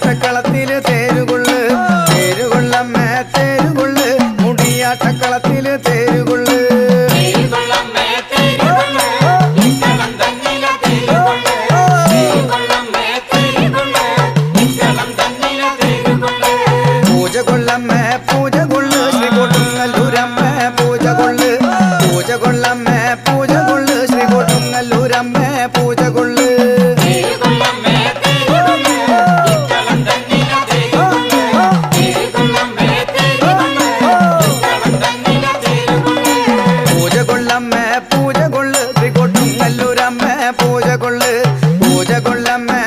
മുടിയാട്ടക്കളത്തിൽ തേരുകൊള്ളു. തേരുകൊള്ളമ്മേ തേരുകൊള്ളു. മുടിയാട്ടക്കളത്തിൽ തേരുകൊള്ളു. പൂജ കൊള്ളു Shri കൊട്ടുങ്ങല്ലൂരമ്മേ Shri പൂജ കൊള്ളു കൊള്ള്